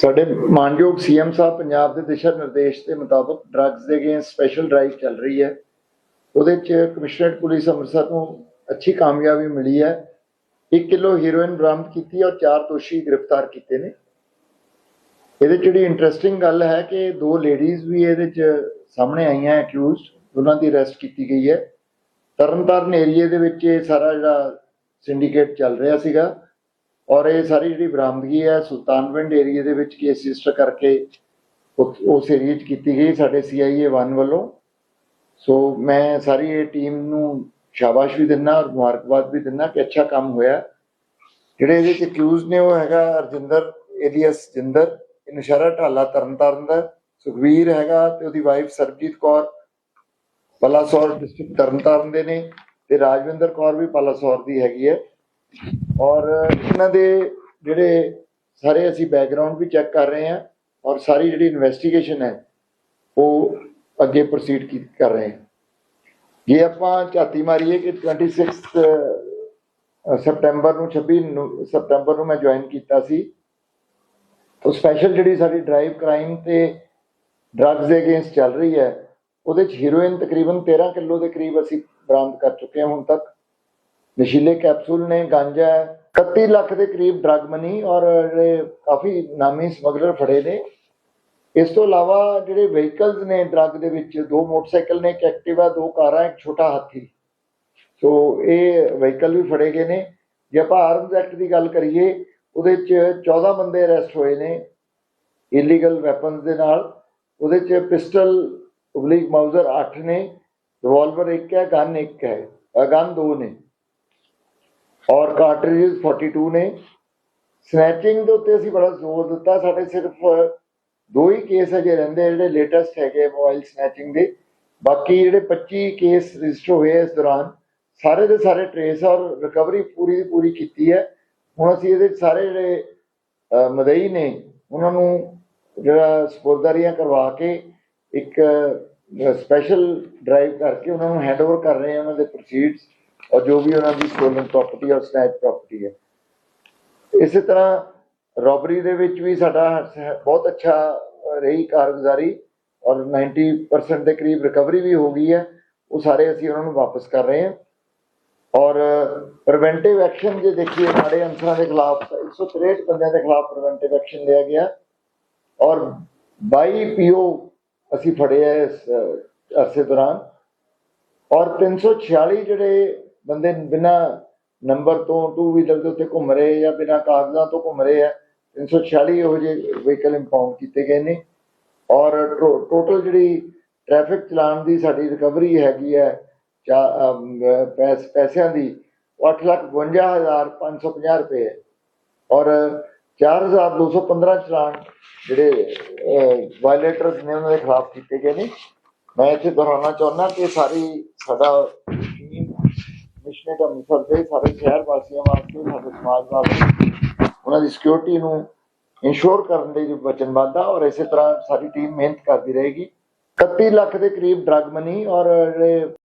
ਸਾਡੇ ਮਾਨਯੋਗ ਸੀਐਮ ਸਾਹਿਬ ਪੰਜਾਬ ਦੇ ਦਿਸ਼ਾ ਨਿਰਦੇਸ਼ ਦੇ ਮੁਤਾਬਕ ਡਰੱਗਸ ਦੇ ਅਗੇਂਸਟ ਸਪੈਸ਼ਲ ਡਰਾਈਵ ਚੱਲ ਰਹੀ ਹੈ। ਉਹਦੇ ਚ ਕਮਿਸ਼ਨਰੇਟ ਪੁਲਿਸ ਅੰਮ੍ਰਿਤਸਰ ਨੂੰ ਅੱਛੀ ਕਾਮਯਾਬੀ ਮਿਲੀ ਹੈ। 1 ਕਿਲੋ ਹੀਰੋਇਨ ਬਰਾਮਦ ਕੀਤੀ ਔਰ ਚਾਰ ਦੋਸ਼ੀ ਗ੍ਰਿਫਤਾਰ ਕੀਤੇ ਨੇ। ਇਹਦੇ 'ਚ ਜਿਹੜੀ ਇੰਟਰਸਟਿੰਗ ਗੱਲ ਹੈ ਕਿ ਦੋ ਲੇਡੀਜ਼ ਵੀ ਇਹਦੇ ਚ ਸਾਹਮਣੇ ਆਈਆਂ ਅਕਿਊਜ਼ਡ ਉਹਨਾਂ ਦੀ ਅਰੈਸਟ ਕੀਤੀ ਗਈ ਹੈ। ਤਰਨਤਾਰਨ ਏਰੀਏ ਦੇ ਵਿੱਚ ਇਹ ਸਾਰਾ ਜਿਹੜਾ ਸਿੰਡੀਕੇਟ ਚੱਲ ਰਿਹਾ ਸੀਗਾ। ਔਰ ਇਹ ਸਾਰੀ ਜਿਹੜੀ ਬਰਾਮਦਗੀ ਹੈ ਸੁਲਤਾਨਵਿੰਡ ਏਰੀਏ ਦੇ ਵਿੱਚ ਕੇਸ ਰਜਿਸਟਰ ਕਰਕੇ ਉਸ- ਉਸ 'ਚ ਕੀਤੀ ਗਈ, ਸਾਡੇ ਸੀਆਈਏ 1 ਵੱਲੋਂ। ਸੋ ਮੈਂ ਸਾਰੀ ਇਹ ਟੀਮ ਨੂੰ ਸ਼ਾਬਾਸ਼ ਵੀ ਦਿੰਦਾ ਔਰ ਮੁਬਾਰਕਬਾਦ ਵੀ ਦਿੰਦਾ ਕਿ ਅੱਛਾ ਕੰਮ ਹੋਇਆ। ਜਿਹੜੇ ਇਹਦੇ ਚ ਅਕਿਊਜ਼ ਨੇ ਉਹ ਹੈਗਾ ਅਰਜਿੰਦਰ ਏਲੀਅਸ ਜਿੰਦਰ ਇਹ ਨਸ਼ਹਿਰਾ ਢਾਲਾ ਤਰਨਤਾਰਨ ਦਾ, ਸੁਖਵੀਰ ਹੈਗਾ ਤੇ ਉਹਦੀ ਵਾਈਫ ਸਰਬਜੀਤ ਕੌਰ, ਪਲਾਸੌਰ ਡਿਸਟ੍ਰਿਕਟ ਤਰਨਤਾਰਨ ਦੇ ਨੇ ਤੇ ਰਾਜਵਿੰਦਰ ਕੌਰ ਵੀ ਪਲਾਸੌਰ ਦੀ ਹੈਗੀ ਹੈ। ਔਰ ਇਹਨਾਂ ਦੇ ਜਿਹੜੇ ਸਾਰੇ ਅਸੀਂ ਬੈਕਗ੍ਰਾਉਂਡ ਵੀ ਚੈੱਕ ਕਰ ਰਹੇ ਹਾਂ ਔਰ ਸਾਰੀ ਜਿਹੜੀ ਇਨਵੈਸਟੀਗੇਸ਼ਨ ਹੈ, ਉਹ ਅੱਗੇ ਪ੍ਰੋਸੀਡ ਕਰ ਰਹੇ ਹਾਂ। ਜੇ ਆਪਾਂ ਝਾਤੀ ਮਾਰੀਏ ਕਿ 26 ਸਪਟੈਂਬਰ ਨੂੰ 26 ਸਪਟੈਂਬਰ ਨੂੰ ਮੈਂ ਜੁਆਇਨ ਕੀਤਾ ਸੀ ਤਾਂ ਸਪੈਸ਼ਲ ਜਿਹੜੀ ਸਾਡੀ ਡਰਾਈਵ ਕ੍ਰਾਈਮ ਤੇ ਡਰੱਗਸ ਦੇ ਅਗੇਂਸਟ ਚੱਲ ਰਹੀ ਹੈ, ਉਹਦੇ ਚ ਹੀਰੋਇਨ ਤਕਰੀਬਨ 13 ਕਿਲੋ ਦੇ ਕਰੀਬ ਅਸੀਂ ਬਰਾਮਦ ਕਰ ਚੁੱਕੇ ਹਾਂ ਹੁਣ ਤੱਕ। ਨਸ਼ੀਲੇ ਕੈਪਸੂਲ ਨੇ ਗਾਂਜਾ ਹੈ 31 ਲੱਖ ਦੇ ਕਰੀਬ ਡਰੱਗ ਮਨੀ ਔਰ ਕਾਫੀ ਨਾਮੀ ਸਮਗਲਰ ਫੜੇ ਨੇ। ਇਸ ਤੋਂ ਇਲਾਵਾ ਜਿਹੜੇ ਵਹੀਕਲਸ ਨੇ ਡਰੱਗ ਦੇ ਵਿੱਚ, ਦੋ ਮੋਟਰਸਾਈਕਲ ਨੇ, ਇੱਕ ਐਕਟਿਵਾ, ਦੋ ਕਾਰਾਂ, ਇੱਕ ਛੋਟਾ ਹਾਥੀ। ਸੋ ਇਹ ਵਹੀਕਲ ਵੀ ਫੜੇ ਗਏ ਨੇ। ਜੇ ਆਪਾਂ ਆਰਮਸ ਐਕਟ ਦੀ ਗੱਲ ਕਰੀਏ, ਉਹਦੇ ਚ 14 ਬੰਦੇ ਅਰੈਸਟ ਹੋਏ ਨੇ ਇਲੀਗਲ ਵੈਪਨਸ ਦੇ ਨਾਲ। ਉਹਦੇ ਚ ਪਿਸਟਲ ਓਬਲਿਕ ਮਾਊਜ਼ਰ 8 ਨੇ ਰਿਵਾਲਵਰ ਇੱਕ ਹੈ ਗਨ ਇੱਕ ਹੈ ਗਨ ਦੋ ਨੇ। ਔਰ ਕਾਰਟ੍ਰਿਜਸ 42 ਨੇ। ਸਨੈਚਿੰਗ ਦੇ ਉੱਤੇ ਅਸੀਂ ਬੜਾ ਜ਼ੋਰ ਦਿੱਤਾ। ਸਾਡੇ ਸਿਰਫ ਦੋ ਹੀ ਕੇਸ ਅਜੇ ਰਹਿੰਦੇ ਜਿਹੜੇ ਲੇਟੈਸਟ ਹੈਗੇ ਮੋਬਾਈਲ ਸਨੈਚਿੰਗ ਦੇ। ਬਾਕੀ ਜਿਹੜੇ 25 ਕੇਸ ਰਜਿਸਟਰ ਹੋਏ ਇਸ ਦੌਰਾਨ, ਸਾਰੇ ਦੇ ਸਾਰੇ ਟ੍ਰੇਸ ਔਰ ਰਿਕਵਰੀ ਪੂਰੀ ਦੀ ਪੂਰੀ ਕੀਤੀ ਹੈ। ਹੁਣ ਅਸੀਂ ਇਹਦੇ ਸਾਰੇ ਜਿਹੜੇ ਮਦਈ ਨੇ, ਉਹਨਾਂ ਨੂੰ ਜਿਹੜਾ ਸਪੋਰਦਾਰੀਆਂ ਕਰਵਾ ਕੇ ਇੱਕ ਸਪੈਸ਼ਲ ਡਰਾਈਵ ਕਰਕੇ ਉਹਨਾਂ ਨੂੰ ਹੈਂਡਓਵਰ ਕਰ ਰਹੇ ਹਾਂ ਉਹਨਾਂ ਦੇ ਪ੍ਰੋਸੀਡਸ ਔਰ ਜੋ ਵੀ ਉਹਨਾਂ ਦੀ ਸਟੋਲਨ ਪ੍ਰਾਪਰਟੀ ਔਰ ਸਨੈਚ ਪ੍ਰਾਪਰਟੀ ਹੈ। ਇਸੇ ਤਰ੍ਹਾਂ ਰੋਬਰੀ ਦੇ ਵਿੱਚ ਵੀ ਸਾਡਾ ਬਹੁਤ ਅੱਛਾ ਰਹੀ ਕਾਰਗੁਜ਼ਾਰੀ ਔਰ 90% ਦੇ ਕਰੀਬ ਰਿਕਵਰੀ ਵੀ ਹੋ ਗਈ ਹੈ। ਉਹ ਸਾਰੇ ਅਸੀਂ ਉਹਨਾਂ ਨੂੰ ਵਾਪਸ ਕਰ ਰਹੇ ਹਾਂ। ਔਰ ਪ੍ਰੀਵੈਂਟਿਵ ਐਕਸ਼ਨ ਜੇ ਦੇਖੀਏ ਮਾੜੇ ਅੰਸਰਾਂ ਦੇ ਖਿਲਾਫ 163 ਬੰਦਿਆਂ ਦੇ ਖਿਲਾਫ ਪ੍ਰੀਵੈਂਟਿਵ ਐਕਸ਼ਨ ਲਿਆ ਗਿਆ। ਔਰ 22 ਪੀਓ ਅਸੀਂ ਫੜੇ ਆ ਇਸ ਅ, ਅਰਸੇ ਦੌਰਾਨ। ਔਰ 346 ਜਿਹੜੇ ਬੰਦੇ ਬਿਨਾ ਨੰਬਰ ਤੋਂ ਟੂ ਵੀਲਰ ਦੇ ਉੱਤੇ ਘੁੰਮ ਰਹੇ ਜਾਂ ਬਿਨਾ ਕਾਗਜ਼ਾਂ ਤੋਂ ਘੁੰਮ ਰਹੇ ਆ 346 ਇਹੋ ਜਿਹੇ ਵਹੀਕਲ ਇੰਪਾਊਂਡ ਕੀਤੇ ਗਏ ਨੇ। ਔਰ ਟੋਟਲ ਜਿਹੜੀ ਟ੍ਰੈਫਿਕ ਚਲਾਨ ਦੀ ਸਾਡੀ ਰਿਕਵਰੀ ਹੈਗੀ ਹੈ ਪੈਸਿਆਂ ਦੀ, ਉਹ 851550 ਰੁਪਏ ਹੈ। ਔਰ 4215 ਚਲਾਨ ਜਿਹੜੇ ਵਾਇਲੇਟਰਸ ਨੇ ਉਹਨਾਂ ਦੇ ਖਿਲਾਫ ਕੀਤੇ ਗਏ ਨੇ। ਮੈਂ ਇੱਥੇ ਦੁਹਰਾਉਣਾ ਚਾਹੁੰਦਾ ਕਿ ਸਾਰੀ ਸਾਡਾ ਟੀਮ ਅੰਮ੍ਰਿਤਸਰ ਦੇ ਸਾਰੇ ਸ਼ਹਿਰ ਵਾਸੀਆਂ ਵਾਸਤੇ, ਸਾਡੇ ਸਮਾਜ ਵਾਸਤੇ ਉਹਨਾਂ ਦੀ ਸਿਕਿਉਰਿਟੀ ਨੂੰ ਇੰਸ਼ੋਰ ਕਰਨ ਦੇ ਵਚਨਬੱਧ ਆ ਔਰ ਇਸੇ ਤਰ੍ਹਾਂ ਸਾਡੀ ਟੀਮ ਮਿਹਨਤ ਕਰਦੀ ਰਹੇਗੀ। 31 ਲੱਖ ਦੇ ਕਰੀਬ ਡਰੱਗ ਮਨੀ ਔਰ ਜਿਹੜੇ